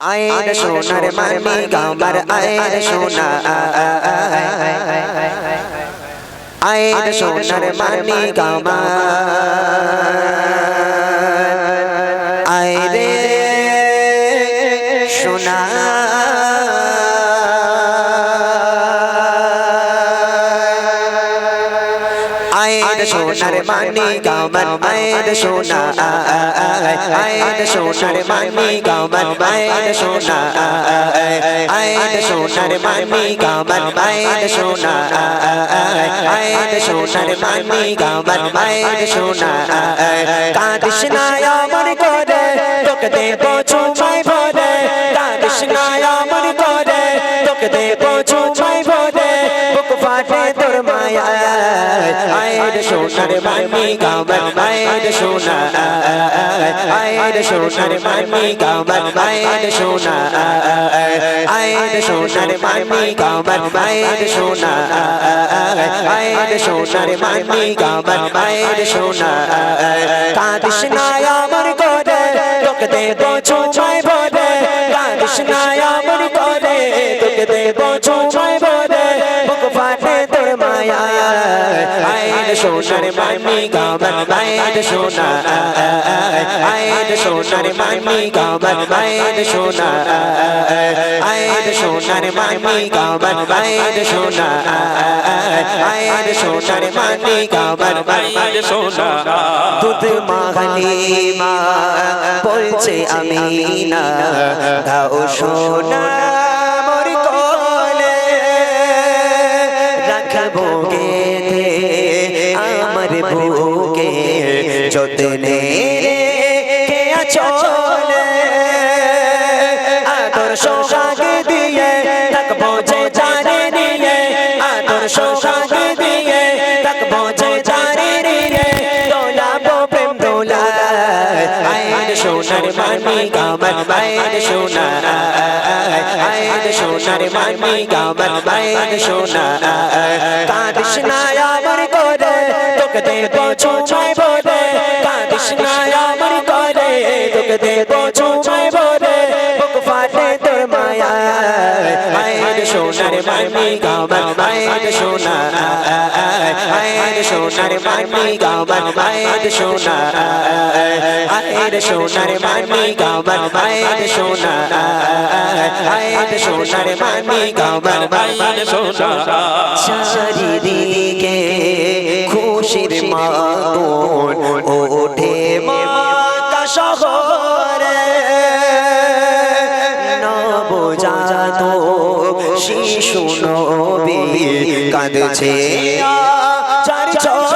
আয়ের সোনার মানি গামার আয়ের সোনা আয়ের সোনার মানি গামার আয়ের সোনার মানি গামার আয়ের সোনা আয়ের সোনার মানি গামার আয়ের সোনা আয়ের সোনার মানি গামার আয়ের সোনা আয়ের সোনার মানি গামার আয়ের সোনা কাদিস না আমার করে তোকে দেব চুমাই ভরে কাদিস না আমার করে তোকে দেব চুমাই ভরে বুক ফাটে তোর মায়া আয়ের সোনার মানি গামার আয়ের সোনা আয়ের সোনার মানি গামার আয়ের সোনা আয়ের সোনার মানি গামার আয়ের সোনা আয়ের সোনার মানি গামার আয়ের সোনা, কাদিস না আমার করে তোকে দেব চুমাই ভরে কাদিস না আমার করে তোকে দেব চুমাই সোনার মানি গামার আয়ের সোনা, আয়ের সোনার মানি গামার আয়ের সোনা, আয়ের সোনার মানি গামার আয়ের সোনা, আয়ের সোনার মানি গামার আয়ের সোনা। দুধ মাখালি মা, বলছে আমি না দাও সোনা। আমার বুকে যতনে কে চলে আদর সোহাগ দিয়ে থাকব যে জানে নিয়ে আদর সোহাগ দিয়ে থাকব যে জানে নিয়ে দোলাবো প্রেম দোলা আয়ের সোনার মানি গামার আয়ের সোনা আয়ের সোনার মানি গামার আয়ের সোনা কাদিস না আমার করে তোকে দেব চুমাই ভরে কাদিস না আমার করে তোকে দেব চুমাই ভরে বুক ফাটে তোর মায়া আয়ের সোনার মানি গামার আয়ের সোনা আয়ের সোনার মানি গামার আয়ের সোনা আয়ের সোনার মানি গামার আয়ের সোনা আয়ের সোনার মানি গামার আয়ের সোনা খুশির ওঠে মাতা শহরে নবজাত শিশু নবী কাঁদছে চরে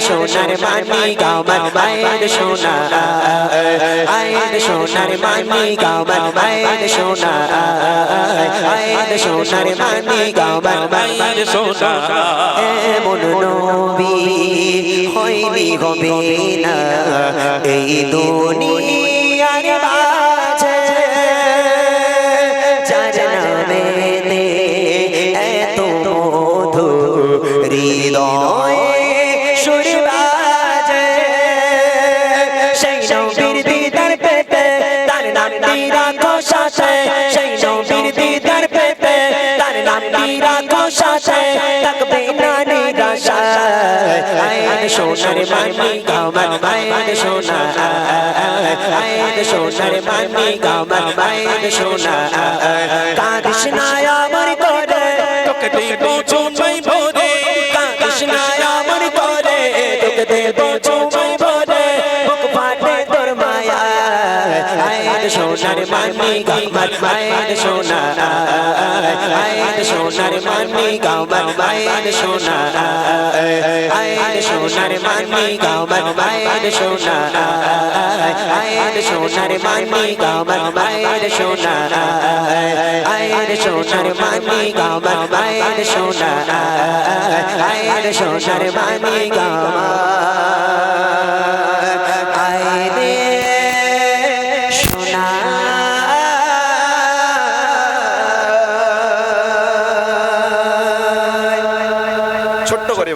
সোনার মানি গামার মায়ের সোনা আয়ের সোনার মানি গামার মায়ের সোনা আয়ের সোনার মানি গামার মায়ের সোনা এমন নবী, হয়নি হবে না, এই দুনিয়ার পেতে তার নামটি রাখো সাথে সেই নবীর দিদার পেতে তার নামটি রাখো সাথে থাকবে না নিরাশা আয়ের সোনার মানি গামার আয়ের সোনা। আয়ের সোনার মানি গামার আয়ের সোনা। না আমার করে, তোকে দেব চুমাই ভরে। না আমার করে, তোকে দেব চুমাই সোনার মানি গামার মায়ের সোনা আয়ের সোনার মানি গামার মায়ের সোনা আয়ের সোনার মানি গামার মায়ের সোনা আয়ের সোনার মানি গামার মায়ের সোনা আয়ের সোনার মানি গামার মায়ের সোনা আয়ের সোনার মানি গামার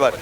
ছোট্ট করে এবার